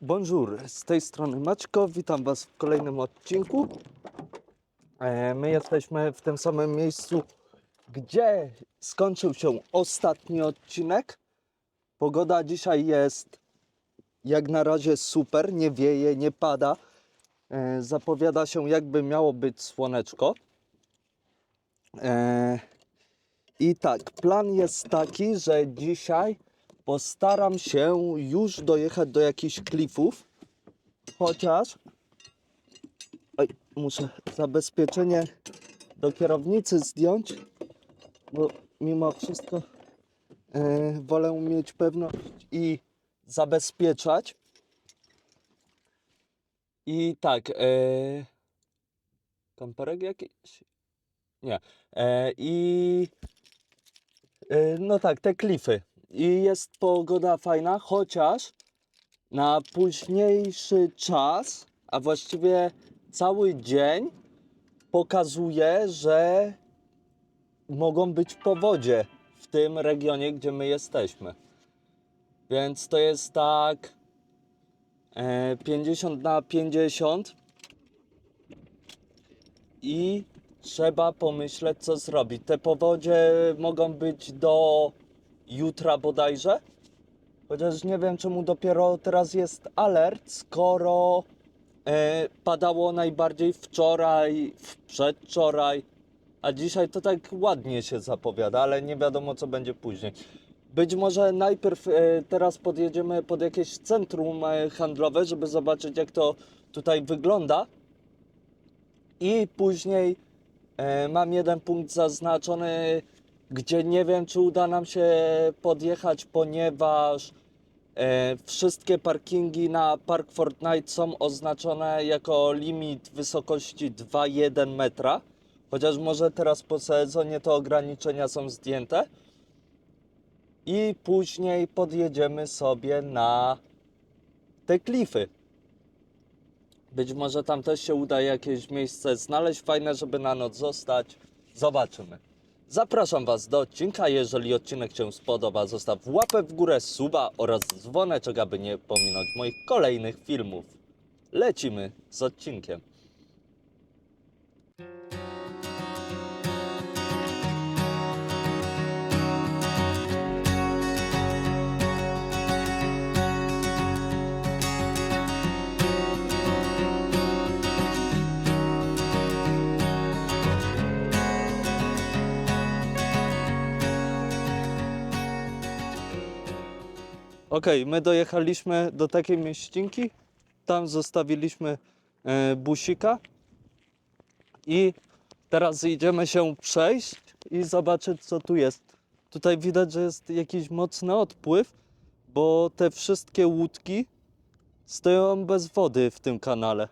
Bonjour, z tej strony Maćko, witam Was w kolejnym odcinku. E, My jesteśmy w tym samym miejscu, gdzie skończył się ostatni odcinek. Pogoda dzisiaj jest jak na razie super, nie wieje, nie pada. E, Zapowiada się jakby miało być słoneczko. E, I tak, plan jest taki, że dzisiaj postaram się już dojechać do jakichś klifów, chociaż Oj, muszę zabezpieczenie do kierownicy zdjąć, bo mimo wszystko e, wolę mieć pewność i zabezpieczać. I tak, e, kamperek jakiś? Nie. E, I no tak, te klify i jest pogoda fajna, chociaż na późniejszy czas, a właściwie cały dzień pokazuje, że mogą być powodzie w tym regionie, gdzie my jesteśmy. Więc to jest tak e, 50 na 50 i trzeba pomyśleć, co zrobić. Te powodzie mogą być do jutra bodajże. Chociaż nie wiem, czemu dopiero teraz jest alert, skoro e, padało najbardziej wczoraj, przedwczoraj, a dzisiaj to tak ładnie się zapowiada, ale nie wiadomo, co będzie później. Być może najpierw e, teraz podjedziemy pod jakieś centrum e, handlowe, żeby zobaczyć, jak to tutaj wygląda. I później e, mam jeden punkt zaznaczony, gdzie nie wiem, czy uda nam się podjechać, ponieważ e, wszystkie parkingi na Park Fortnite są oznaczone jako limit wysokości 2,1 metra. Chociaż może teraz po sezonie te ograniczenia są zdjęte. I później podjedziemy sobie na te klify. Być może tam też się uda jakieś miejsce znaleźć fajne, żeby na noc zostać. Zobaczymy. Zapraszam Was do odcinka. Jeżeli odcinek się spodoba, zostaw łapę w górę, suba oraz dzwoneczek, aby nie pominąć moich kolejnych filmów. Lecimy z odcinkiem. Okej, my dojechaliśmy do takiej mieścinki. Tam zostawiliśmy e, busika. I teraz idziemy się przejść i zobaczyć, co tu jest. Tutaj widać, że jest jakiś mocny odpływ, bo te wszystkie łódki stoją bez wody w tym kanale.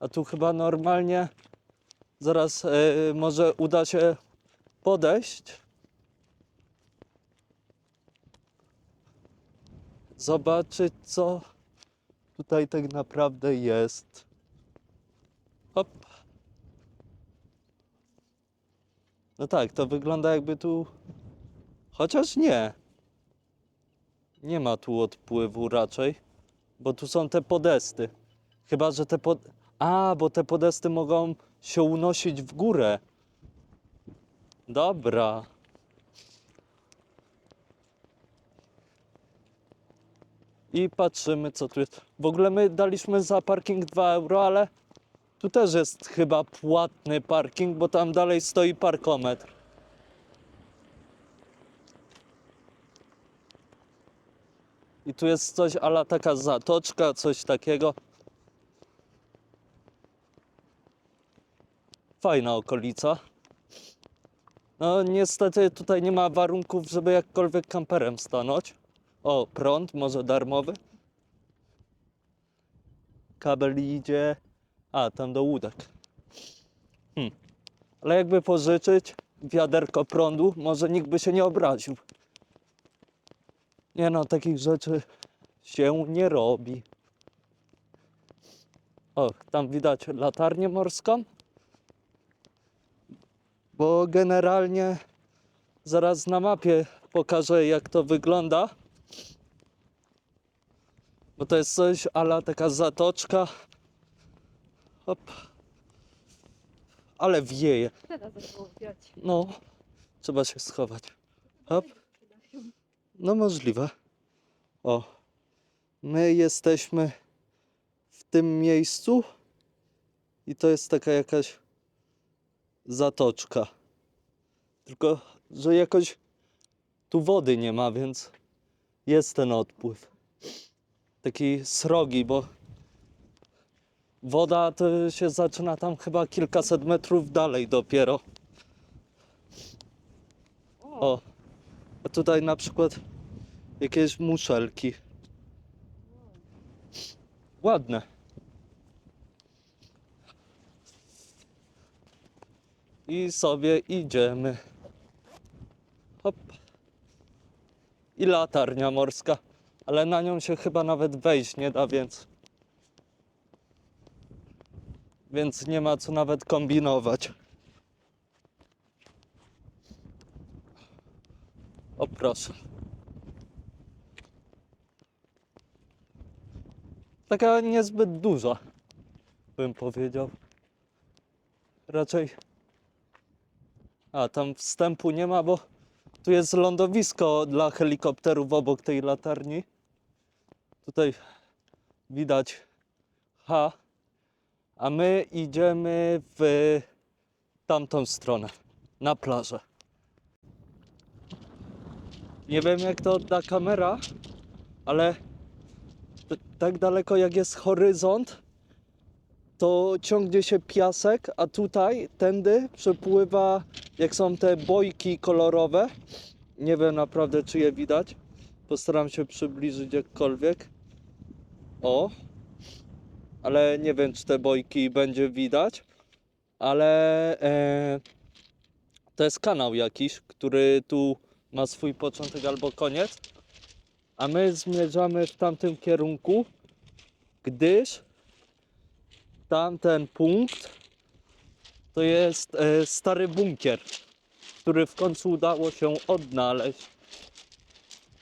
A tu chyba normalnie zaraz e, może uda się podejść. Zobaczyć, co tutaj tak naprawdę jest. Hop. No tak, to wygląda jakby tu. Chociaż nie. Nie ma tu odpływu raczej, bo tu są te podesty. Chyba, że te pod. A, bo te podesty mogą się unosić w górę. Dobra. I patrzymy, co tu jest. W ogóle my daliśmy za parking 2 euro, ale tu też jest chyba płatny parking, bo tam dalej stoi parkometr. I tu jest coś ala taka zatoczka, coś takiego. Fajna okolica. No niestety tutaj nie ma warunków, żeby jakkolwiek kamperem stanąć. O, prąd, może darmowy. Kabel idzie. A, tam do łódek. Hmm. Ale jakby pożyczyć wiaderko prądu, może nikt by się nie obraził. Nie no, takich rzeczy się nie robi. O, tam widać latarnię morską. Bo generalnie zaraz na mapie pokażę jak to wygląda. Bo to jest coś ala taka zatoczka. Hop. Ale wieje. Teraz zaczęło wiać. No, trzeba się schować. Hop. No możliwe. O. My jesteśmy w tym miejscu i to jest taka jakaś zatoczka. Tylko, że jakoś tu wody nie ma, więc jest ten odpływ. Taki srogi, bo woda to się zaczyna tam chyba kilkaset metrów dalej dopiero. O, a tutaj na przykład jakieś muszelki. Ładne. I sobie idziemy. Hop. I latarnia morska, ale na nią się chyba nawet wejść nie da, więc. Więc nie ma co nawet kombinować. O proszę. Taka niezbyt duża, bym powiedział. Raczej. A tam wstępu nie ma, bo tu jest lądowisko dla helikopterów obok tej latarni. Tutaj widać H, a my idziemy w tamtą stronę, na plażę. Nie wiem jak to odda kamera, ale tak daleko jak jest horyzont, to ciągnie się piasek, a tutaj, tędy przepływa, jak są te bojki kolorowe. Nie wiem naprawdę czy je widać. Postaram się przybliżyć jakkolwiek. O. Ale nie wiem czy te bojki będzie widać. Ale e, to jest kanał jakiś, który tu ma swój początek albo koniec, a my zmierzamy w tamtym kierunku, gdyż tamten punkt to jest e, stary bunkier, który w końcu udało się odnaleźć.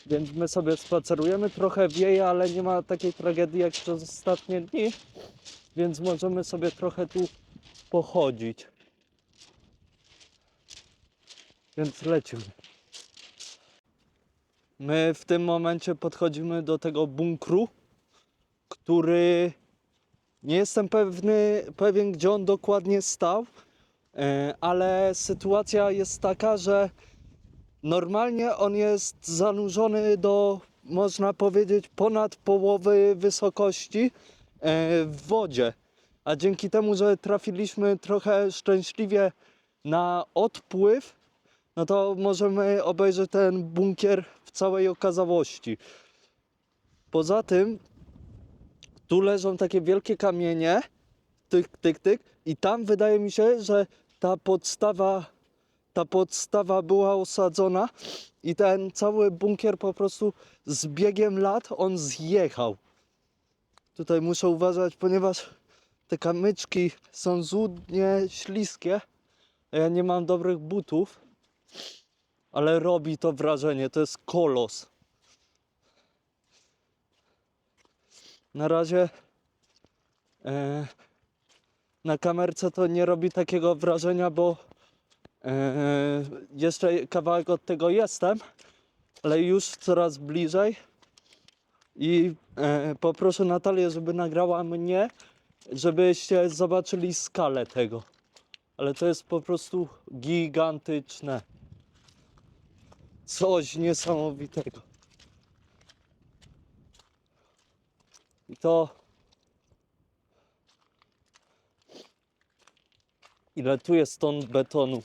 Więc my sobie spacerujemy, trochę wieje, ale nie ma takiej tragedii jak przez ostatnie dni, więc możemy sobie trochę tu pochodzić. Więc lecimy. My w tym momencie podchodzimy do tego bunkru, który nie jestem pewny, pewien, gdzie on dokładnie stał, e, ale sytuacja jest taka, że normalnie on jest zanurzony do, można powiedzieć, ponad połowy wysokości e, w wodzie. A dzięki temu, że trafiliśmy trochę szczęśliwie na odpływ, no to możemy obejrzeć ten bunkier w całej okazałości. Poza tym, tu leżą takie wielkie kamienie, tyk, tyk, tyk, i tam wydaje mi się, że ta podstawa, ta podstawa była osadzona i ten cały bunkier po prostu z biegiem lat on zjechał. Tutaj muszę uważać, ponieważ te kamyczki są złudnie śliskie, a ja nie mam dobrych butów ale robi to wrażenie. To jest kolos. Na razie e, na kamerce to nie robi takiego wrażenia, bo e, jeszcze kawałek od tego jestem, ale już coraz bliżej. I e, poproszę Natalię, żeby nagrała mnie, żebyście zobaczyli skalę tego. Ale to jest po prostu gigantyczne. Coś niesamowitego. I to. Ile tu jest ton betonu?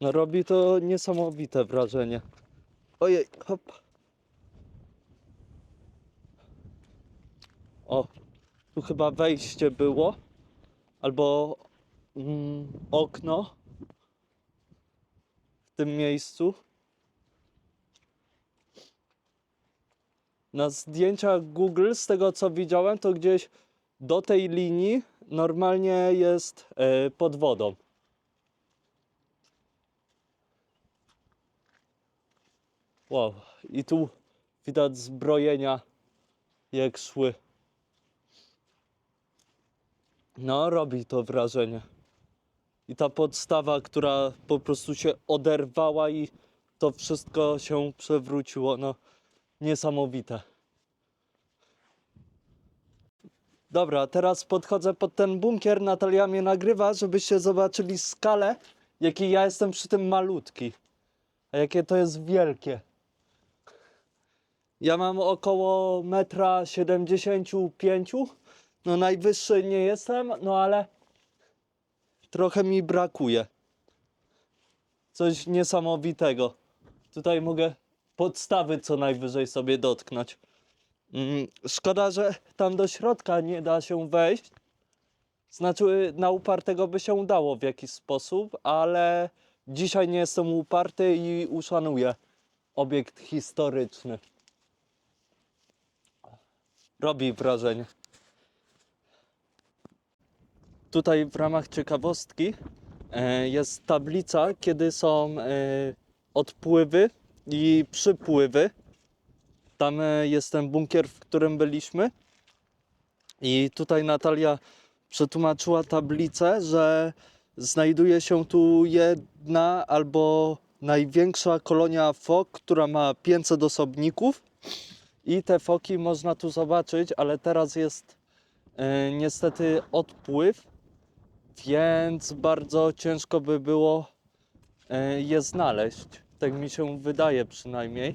No robi to niesamowite wrażenie. Ojej, hop. O, tu chyba wejście było. Albo mm, okno w tym miejscu. Na zdjęciach Google, z tego co widziałem, to gdzieś do tej linii normalnie jest e, pod wodą. Wow, i tu Widać zbrojenia, jak szły. No, robi to wrażenie. I ta podstawa, która po prostu się oderwała i to wszystko się przewróciło. No, niesamowite. Dobra, teraz podchodzę pod ten bunkier. Natalia mnie nagrywa, żebyście zobaczyli skalę, jaki ja jestem przy tym malutki. A jakie to jest wielkie. Ja mam około metra 75. No najwyższy nie jestem, no ale trochę mi brakuje. Coś niesamowitego. Tutaj mogę podstawy co najwyżej sobie dotknąć. Mm, Szkoda, że tam do środka nie da się wejść. Znaczy, na upartego by się udało w jakiś sposób, ale dzisiaj nie jestem uparty i uszanuję obiekt historyczny. Robi wrażenie. Tutaj w ramach ciekawostki e, jest tablica, kiedy są e, odpływy i przypływy. Tam e, jest ten bunkier, w którym byliśmy. I tutaj Natalia przetłumaczyła tablicę, że znajduje się tu jedna albo największa kolonia fok, która ma 500 osobników. I te foki można tu zobaczyć, ale teraz jest e, niestety odpływ, więc bardzo ciężko by było e, je znaleźć. Tak mi się wydaje przynajmniej.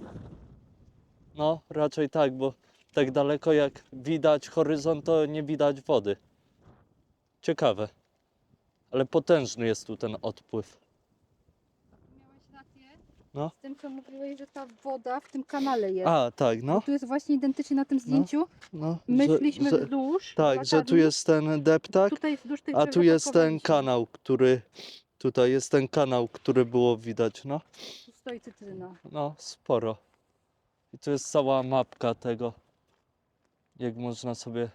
No, raczej tak, bo tak daleko jak widać horyzont, to nie widać wody. Ciekawe. Ale potężny jest tu ten odpływ. Miałeś rację. No. Z tym, co mówiłeś, że ta woda w tym kanale jest. A, tak, no. Tu jest właśnie identycznie na tym zdjęciu. no My że- wzdłuż. Tak, że tu latarni. jest ten deptak, Tutaj wzdłuż tych a drzew tu jest ten kanał, który. Tutaj jest ten kanał, który było widać, no. Stoi cytryna. No, sporo. I tu jest cała mapka tego, jak można sobie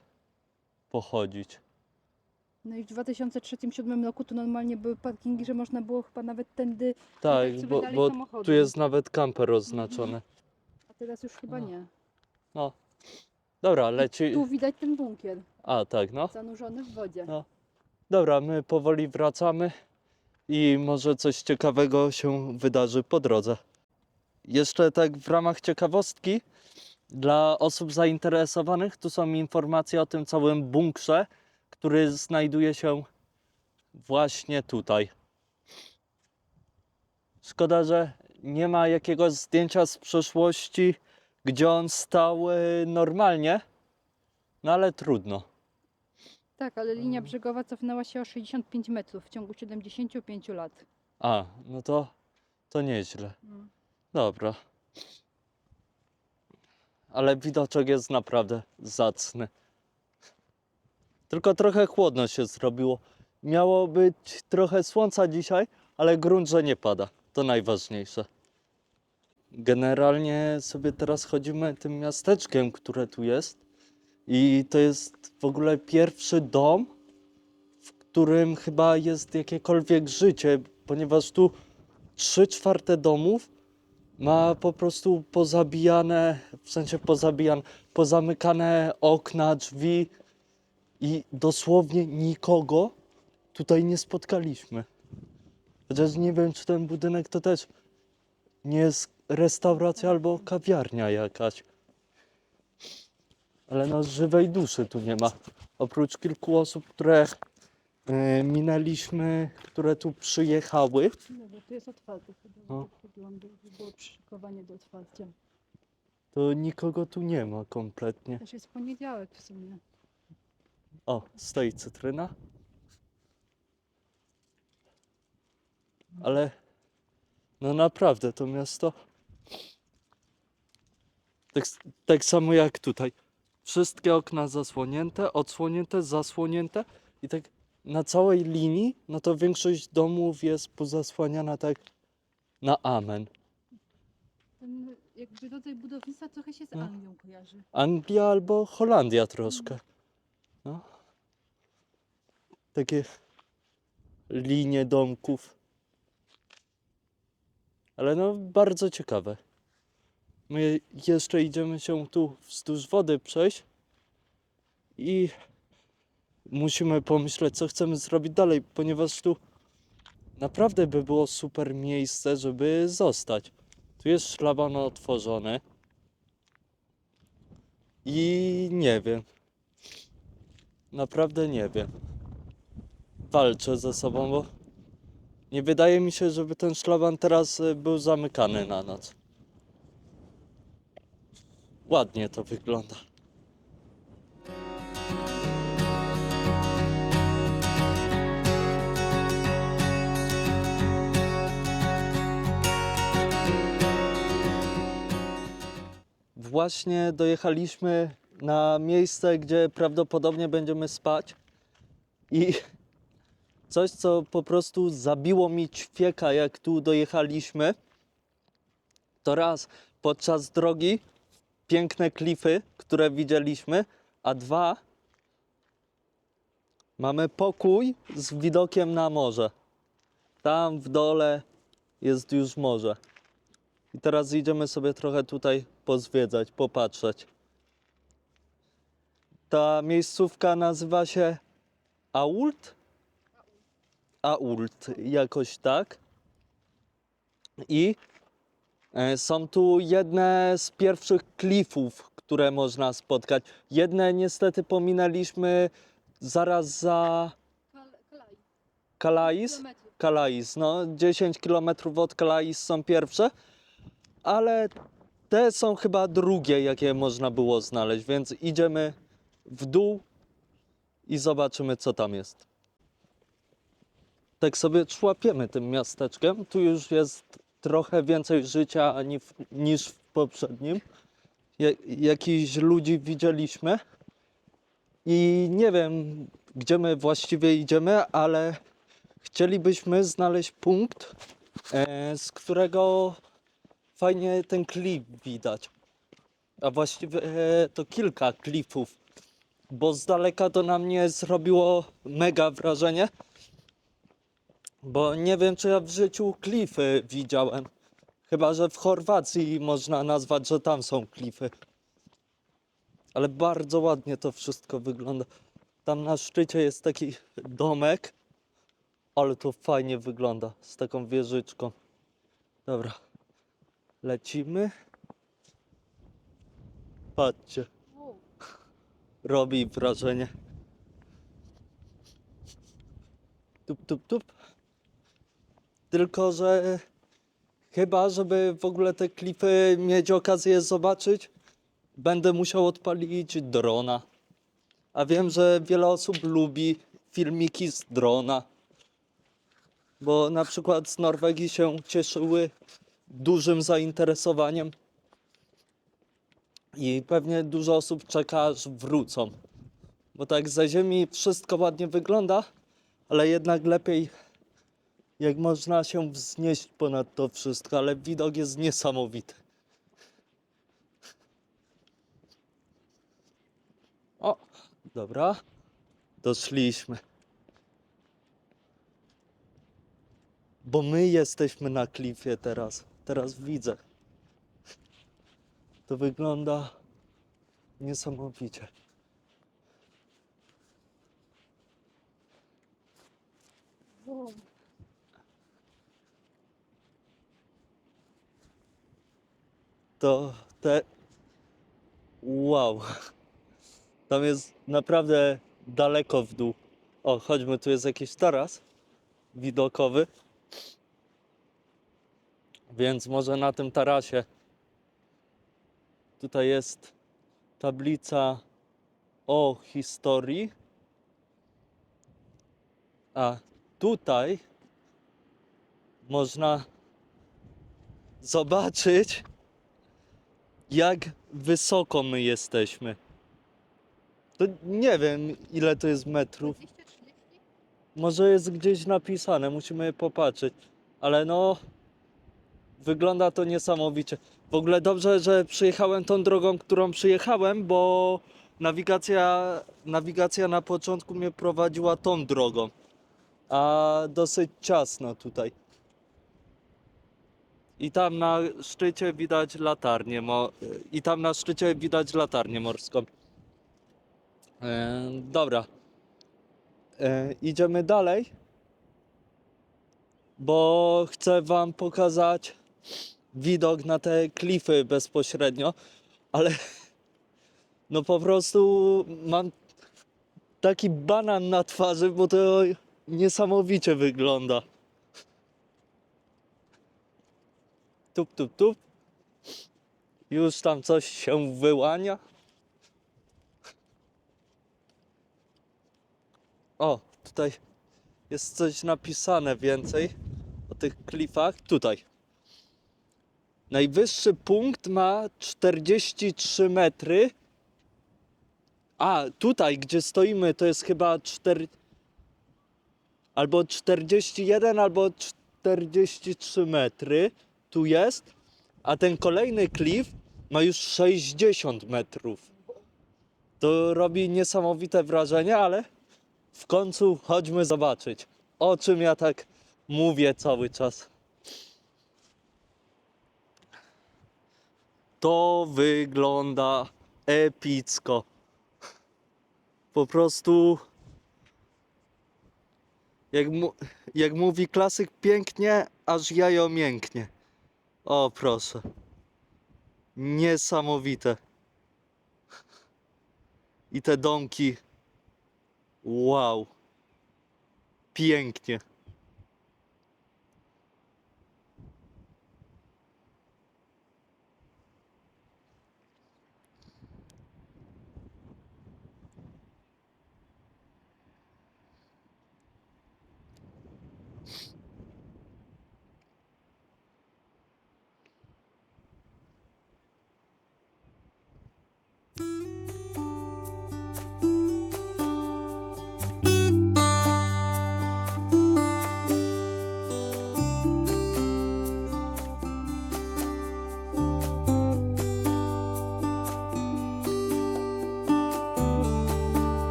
pochodzić. No i w 2003-2007 roku tu normalnie były parkingi, że można było chyba nawet tędy, Tak, sobie bo, dalej bo samochodem. tu jest nawet kamper oznaczony. a teraz już chyba No. nie. No. Dobra, leci. Tu widać ten bunkier A, tak, no. zanurzony w wodzie. No. Dobra, my powoli wracamy i może coś ciekawego się wydarzy po drodze. Jeszcze tak w ramach ciekawostki, dla osób zainteresowanych, tu są informacje o tym całym bunkrze, który znajduje się właśnie tutaj. Szkoda, że nie ma jakiegoś zdjęcia z przeszłości, gdzie on stał y, normalnie, no ale trudno. Tak, ale linia brzegowa cofnęła się o 65 metrów w ciągu 75 lat. A, no to, to nieźle. Dobra. Ale widoczek jest naprawdę zacny. Tylko trochę chłodno się zrobiło. Miało być trochę słońca dzisiaj, ale grunt, że nie pada. To najważniejsze. Generalnie sobie teraz chodzimy tym miasteczkiem, które tu jest. I to jest w ogóle pierwszy dom, w którym chyba jest jakiekolwiek życie, ponieważ tu trzy czwarte domów ma po prostu pozabijane, w sensie pozabijane, pozamykane okna, drzwi i dosłownie nikogo tutaj nie spotkaliśmy. Chociaż nie wiem, czy ten budynek to też nie jest restauracja albo kawiarnia jakaś. Ale no żywej duszy tu nie ma. Oprócz kilku osób, które e, minęliśmy, które tu przyjechały. Nie, bo tu jest otwarte. Chyba No. Chodziłam, by było przyszykowanie do otwarcia. to nikogo tu nie ma kompletnie. Też jest poniedziałek w sumie. O, stoi cytryna. Ale no naprawdę to miasto tak, s- tak samo jak tutaj. Wszystkie okna zasłonięte, odsłonięte, zasłonięte i tak na całej linii, no to większość domów jest pozasłaniana tak na amen. Ten jakby rodzaj budownictwa trochę się z No. Anglią kojarzy. Anglia albo Holandia troszkę. No. Takie linie domków. Ale no bardzo ciekawe. My jeszcze idziemy się tu wzdłuż wody przejść i musimy pomyśleć, co chcemy zrobić dalej, ponieważ tu naprawdę by było super miejsce, żeby zostać. Tu jest szlaban otworzony i nie wiem. Naprawdę nie wiem. Walczę ze sobą, bo nie wydaje mi się, żeby ten szlaban teraz y, był zamykany na noc. Ładnie to wygląda. Właśnie dojechaliśmy na miejsce, gdzie prawdopodobnie będziemy spać. I coś, co po prostu zabiło mi ćwieka, jak tu dojechaliśmy, to raz podczas drogi piękne klify, które widzieliśmy, a dwa mamy pokój z widokiem na morze. Tam w dole jest już morze. I teraz idziemy sobie trochę tutaj pozwiedzać, popatrzeć. Ta miejscówka nazywa się Ault? Ault, jakoś tak. I są tu jedne z pierwszych klifów, które można spotkać. Jedne niestety pominęliśmy zaraz za Kalais. Kalais, no 10 km od Kalais są pierwsze, ale te są chyba drugie, jakie można było znaleźć, więc idziemy w dół i zobaczymy, co tam jest. Tak sobie człapiemy tym miasteczkiem. Tu już jest trochę więcej życia niż w poprzednim. Ja, jakichś ludzi widzieliśmy i nie wiem, gdzie my właściwie idziemy, ale chcielibyśmy znaleźć punkt, e, z którego fajnie ten klif widać. A właściwie e, to kilka klifów, bo z daleka to na mnie zrobiło mega wrażenie. Bo nie wiem, czy ja w życiu klify widziałem. Chyba, że w Chorwacji można nazwać, że tam są klify. Ale bardzo ładnie to wszystko wygląda. Tam na szczycie jest taki domek, ale to fajnie wygląda z taką wieżyczką. Dobra, lecimy. Patrzcie, robi wrażenie. Tup, tup, tup. Tylko, że chyba, żeby w ogóle te klipy mieć okazję zobaczyć, będę musiał odpalić drona. A wiem, że wiele osób lubi filmiki z drona. Bo na przykład z Norwegii się cieszyły dużym zainteresowaniem. I pewnie dużo osób czeka, aż wrócą. Bo tak za ziemi wszystko ładnie wygląda, ale jednak lepiej jak można się wznieść ponad to wszystko, ale widok jest niesamowity. O, dobra. Doszliśmy. Bo my jesteśmy na klifie teraz. Teraz widzę. To wygląda niesamowicie. To te. Wow. Tam jest naprawdę daleko w dół. O, chodźmy, tu jest jakiś taras widokowy. Więc może na tym tarasie. Tutaj jest tablica o historii. A tutaj można zobaczyć, jak wysoko my jesteśmy. To nie wiem, ile to jest metrów. Może jest gdzieś napisane, musimy popatrzeć. Ale no, wygląda to niesamowicie. W ogóle dobrze, że przyjechałem tą drogą, którą przyjechałem, bo nawigacja, nawigacja na początku mnie prowadziła tą drogą. A dosyć ciasno tutaj. I tam na szczycie widać latarnię. Mo- I tam na szczycie widać latarnię morską. E, dobra. E, idziemy dalej. Bo chcę wam pokazać widok na te klify bezpośrednio, ale no po prostu mam taki banan na twarzy, bo to niesamowicie wygląda. Tup, tup, tup. Już tam coś się wyłania. O, tutaj jest coś napisane więcej o tych klifach. Tutaj. Najwyższy punkt ma 43 metry. A, tutaj, gdzie stoimy, to jest chyba 4. Albo 41, albo 43 metry. Tu jest. A ten kolejny klif ma już 60 metrów. To robi niesamowite wrażenie, ale w końcu chodźmy zobaczyć, o czym ja tak mówię cały czas. To wygląda epicko. Po prostu, jak, mu, jak mówi klasyk, pięknie, aż jajo mięknie. O, proszę. Niesamowite. I te domki. Wow. Pięknie.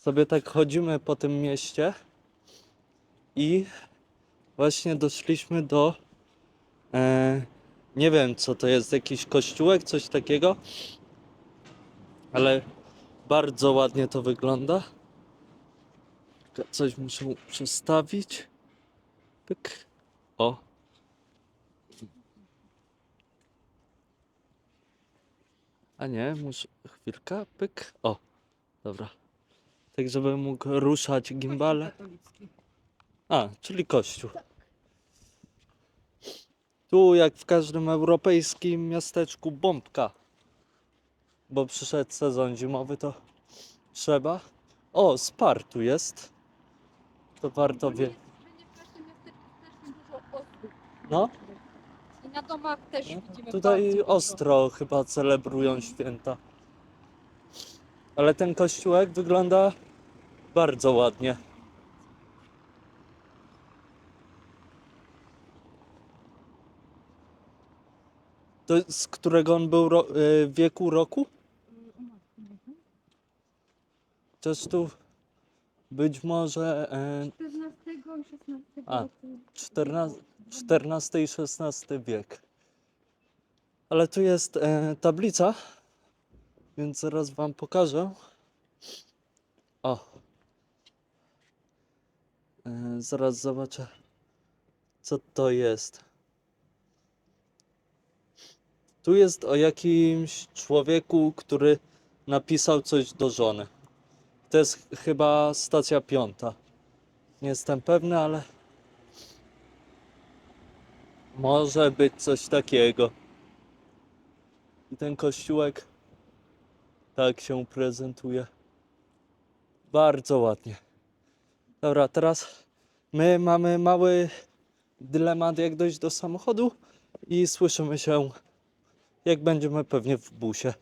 Sobie tak chodzimy po tym mieście i właśnie doszliśmy do. E, nie wiem, co to jest, jakiś kościółek, coś takiego, ale bardzo ładnie to wygląda. Coś muszę przestawić. Pyk. O. A nie, muszę. Chwilkę, pyk. O. Dobra. Tak, żebym mógł ruszać gimbale. A, czyli kościół. Tu, jak w każdym europejskim miasteczku, bombka. Bo przyszedł sezon zimowy, to trzeba. O, Spar tu jest. To warto wie. No, I na domach też No, widzimy tutaj ostro chyba celebrują święta. Ale ten kościółek wygląda bardzo ładnie. To z którego on był ro- y, wieku roku? Też tu być może e, 14 i 16 A. roku. 14, XIV i XVI wiek. Ale tu jest e, tablica, więc zaraz Wam pokażę. O. E, zaraz zobaczę, co to jest. Tu jest o jakimś człowieku, który napisał coś do żony. To jest chyba stacja piąta. Nie jestem pewny, ale może być coś takiego. I ten kościółek tak się prezentuje. Bardzo ładnie. Dobra, teraz my mamy mały dylemat, jak dojść do samochodu, i słyszymy się, jak będziemy pewnie w busie.